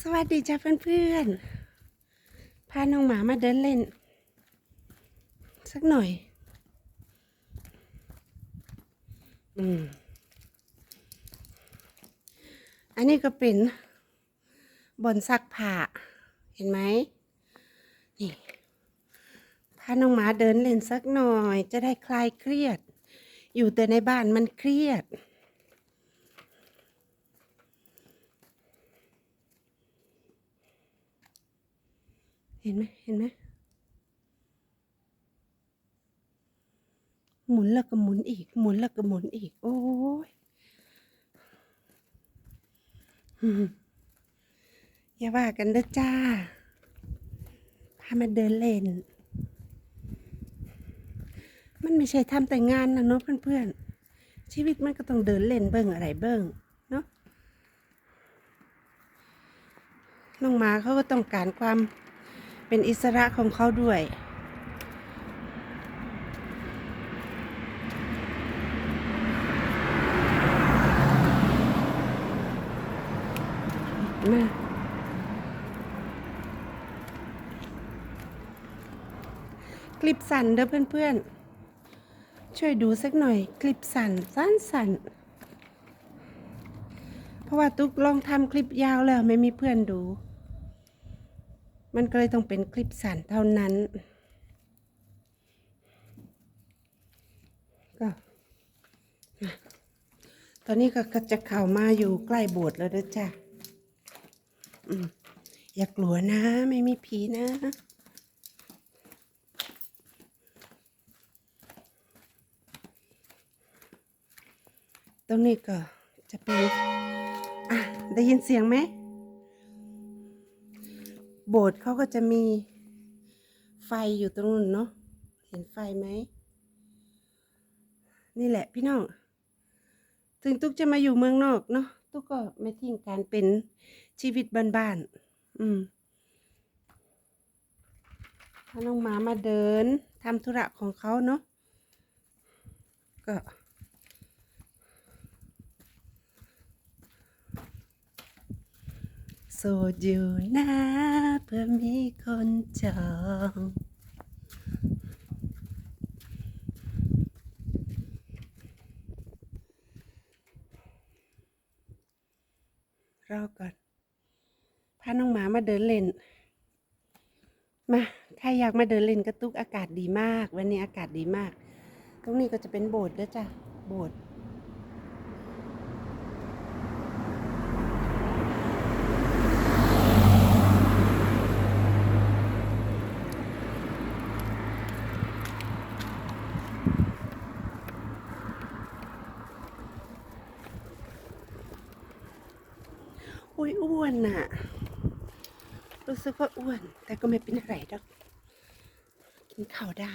สวัสดีจ้าเพื่อนๆ พาน้องหมามาเดินเล่น สักหน่อย อืม อันนี้ก็เป็นบอนซักผ้า เห็นไหม นี่ พาน้องหมาเดินเล่นสักหน่อย จะได้คลายเครียด อยู่แต่ในบ้านมันเครียด เห็นไหมเห็นไหมหมุนแล้วก็หมุนอีก หมุนแล้วก็หมุนอีก โอ้ยอย่าว่ากันเด้อจ้า พามาเดินเล่น มันไม่ใช่ทำแต่งานนะเนาะเพื่อนๆ ชีวิตมันก็ต้องเดินเล่นเบิ้งอะไรเบิ้งเนาะ น้องหมาเขาก็ต้องการความ เป็นอิสระของเขาด้วยมาคลิปสั่นเด้อเพื่อนๆ ช่วยดูสักหน่อย คลิปสั่นสั้นสั่นเพราะว่าตุ๊กลองทำคลิปยาวแล้วไม่มีเพื่อนดู มันก็เลยต้องเป็นคลิปสั่นเท่านั้น ก็ ตอนนี้ก็จะเข้ามาอยู่ใกล้โบสถ์แล้วนะจ้ะอืมอย่ากลัวนะ ไม่มีผีนะตรงนี้ก็จะเป็น อะ ได้ยินเสียงไหม โบสถ์เขาก็จะมีไฟอยู่ตรงนู้นเนาะเห็นไฟไหม นี่แหละพี่น้อง ถึงตุ๊กจะมาอยู่เมืองนอกเนาะตุ๊กก็ไม่ทิ้งการเป็นชีวิตบ้านๆอืมถ้าน้องหมามาเดินทำธุระของเขาเนาะก็ สดอยู่นะเพื่อมีคนจองรอก่อน พาน้องหมามาเดินเล่น มา ใครอยากมาเดินเล่นกระตุกอากาศดีมาก วันนี้อากาศดีมาก ตรงนี้ก็จะเป็นโบสถ์ด้วยจ้ะ โบสถ์ อ้วนน่ะ รู้สึกว่าอ้วน แต่ก็ไม่เป็นอะไรดอก กินข้าวได้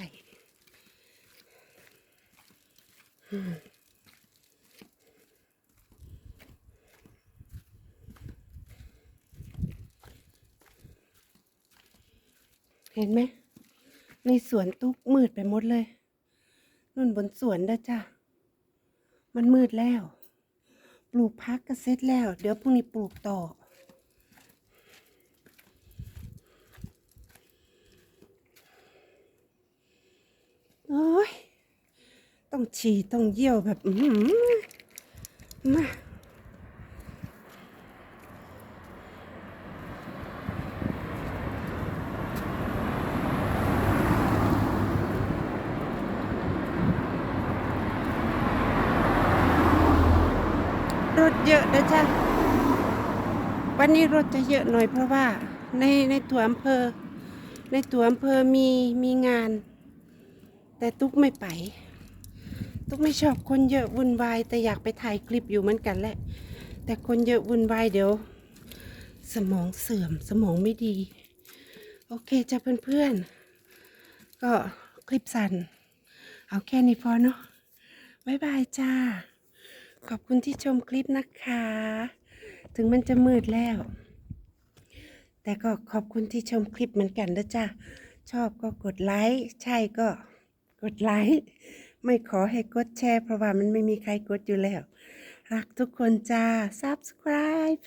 เห็นไหมในสวนตุ๊กมืดไปหมดเลยนุ่นบนสวนด้จ้ะ มันมืดแล้ว ปลูกพักก็เสร็จแล้ว เดี๋ยวพรุ่งนี้ปลูกต่อ โอ้ยต้องฉี่ต้องเยี่ยวแบบอือหือมารถเยอะนะจ๊ะ วันนี้รถจะเยอะหน่อยเพราะว่าในในตัวอำเภอ ในตัวอำเภอมีมีงาน แต่ตุ๊กไม่ไป ตุ๊กไม่ชอบคนเยอะวุ่นวาย แต่อยากไปถ่ายคลิปอยู่เหมือนกันแหละ แต่คนเยอะวุ่นวายเดี๋ยว สมองเสื่อมสมองไม่ดี โอเคจ้ะเพื่อนๆ ก็คลิปสั้นเอาแค่นี้พอเนาะบายบายจ้า ขอบคุณที่ชมคลิปนะคะ ถึงมันจะมืดแล้ว แต่ก็ขอบคุณที่ชมคลิปเหมือนกันนะจ้าชอบก็กดไลค์ ใช่ก็ กดไลค์ไม่ขอให้กดแชร์เพราะว่ามันไม่มีใครกดอยู่แล้ว รักทุกคนจ้า subscribe